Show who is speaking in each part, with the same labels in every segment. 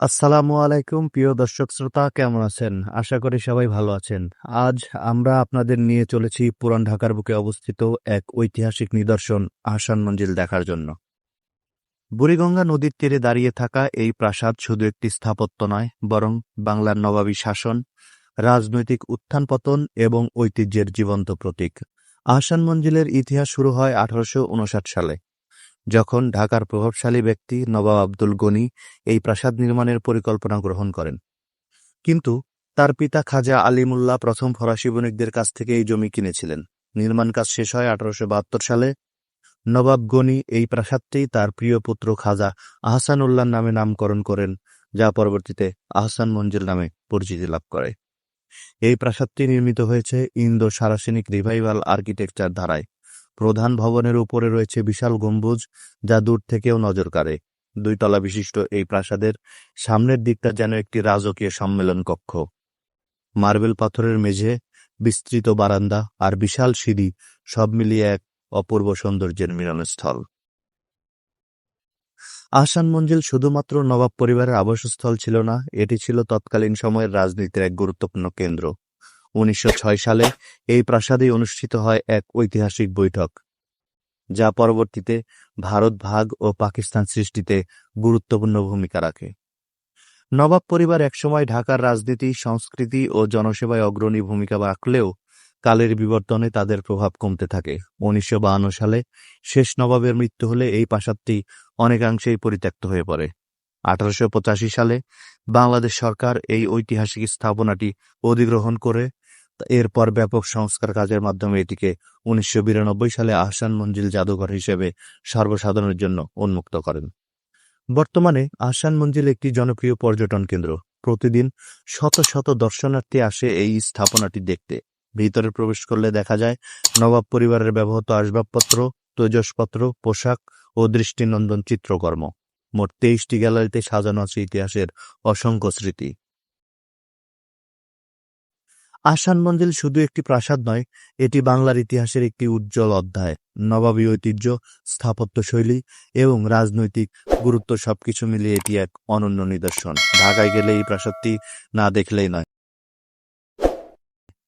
Speaker 1: আসসালামু আলাইকুম, প্রিয় দর্শক শ্রোতা, কেমন আছেন? আশা করি সবাই ভালো আছেন। আজ আমরা আপনাদের নিয়ে চলেছি পুরান ঢাকার বুকে অবস্থিত এক ঐতিহাসিক নিদর্শন, আহসান মঞ্জিল দেখার জন্য। বুড়িগঙ্গা নদীর তীরে দাঁড়িয়ে থাকা এই প্রাসাদ শুধু একটি স্থাপত্য নয়, বরং বাংলার নবাবী শাসন, রাজনৈতিক উত্থান পতন এবং ঐতিহ্যের জীবন্ত প্রতীক। আহসান মঞ্জিলের ইতিহাস শুরু হয় আঠারোশো উনষাট সালে। যখন ঢাকার প্রভাবশালী ব্যক্তি নবাব আব্দুল গনি এই প্রাসাদ নির্মাণের পরিকল্পনা গ্রহণ করেন। কিন্তু তার পিতা খাজা আলিমুল্লাহ প্রথম ফরাসি বণিকদের কাছ থেকে এই জমি কিনেছিলেন। নির্মাণ কাজ শেষ হয় আঠারোশো বাহাত্তর সালে। নবাব গনি এই প্রাসাদটি তার প্রিয় পুত্র খাজা আহসান উল্লাহ নামে নামকরণ করেন, যা পরবর্তীতে আহসান মঞ্জিল নামে পরিচিতি লাভ করে। এই প্রাসাদটি নির্মিত হয়েছে ইন্দো সারাসেনিক রিভাইভাল আর্কিটেকচার ধারায়। প্রধান ভবনের উপরে রয়েছে বিশাল গম্বুজ যা দূর থেকেও নজর কাড়ে। দুই তলা বিশিষ্ট এই প্রাসাদের সামনের দিকটা যেন একটি রাজকীয় সম্মেলন কক্ষ। মার্বেল পাথরের মেঝে, বিস্তৃত বারান্দা আর বিশাল সিঁড়ি সব মিলিয়ে এক অপূর্ব সৌন্দর্যের মিলনস্থল। আহসান মঞ্জিল শুধুমাত্র নবাব পরিবারের আবাসস্থল ছিল না, এটি ছিল তৎকালীন সময়ের রাজনীতির এক গুরুত্বপূর্ণ কেন্দ্র। উনিশশো ছয় সালে এই প্রাসাদে অনুষ্ঠিত হয় এক ঐতিহাসিক বৈঠক, যা পরবর্তীতে ভারত ভাগ ও পাকিস্তান সৃষ্টিতে গুরুত্বপূর্ণ ভূমিকা রাখে। নবাব পরিবার একসময় ঢাকার রাজনীতি, সংস্কৃতি ও জনসেবায় অগ্রণী ভূমিকা রাখলেও কালের বিবর্তনে তাদের প্রভাব কমতে থাকে। উনিশশো সালে শেষ নবাবের মৃত্যু হলে এই প্রাসাদটি অনেকাংশেই পরিত্যক্ত হয়ে পড়ে। আঠারোশো পঁচাশি সালে বাংলাদেশ সরকার এই ঐতিহাসিক স্থাপনাটি অধিগ্রহণ করে এরপর ব্যাপক সংস্কার কাজের মাধ্যমে এটিকে উনিশশো বিরানব্বই সালে আহসান মঞ্জিল জাদুঘর হিসেবে সর্বসাধারণের জন্য উন্মুক্ত করেন। বর্তমানে আহসান মঞ্জিল একটি জনপ্রিয় পর্যটন কেন্দ্র। প্রতিদিন শত শত দর্শনার্থী আসে এই স্থাপনাটি দেখতে। ভিতরে প্রবেশ করলে দেখা যায়, নবাব পরিবারের ব্যবহৃত আসবাবপত্র, তৈজসপত্র, পোশাক ও দৃষ্টিনন্দন চিত্রকর্ম। মোট তেইশটি গ্যালারিতে সাজানো আছে ইতিহাসের অসংখ্য স্মৃতি। আহসান মঞ্জিল শুধু একটি প্রাসাদ নয়, এটি বাংলার ইতিহাসের একটি উজ্জ্বল অধ্যায়। নবাবী ঐতিহ্য স্থাপত্য শৈলী এবং রাজনৈতিক গুরুত্ব সবকিছু মিলিয়ে এটি এক অনন্য নিদর্শন। ঢাকায় গেলে এই প্রাসাদটি না দেখলেই নয়।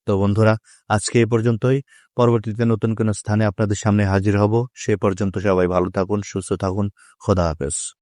Speaker 1: তো বন্ধুরা, আজকে এ পর্যন্তই। পরবর্তীতে নতুন কোনো স্থানে আপনাদের সামনে হাজির হব। সে পর্যন্ত সবাই ভালো থাকুন, সুস্থ থাকুন। খোদা হাফেজ।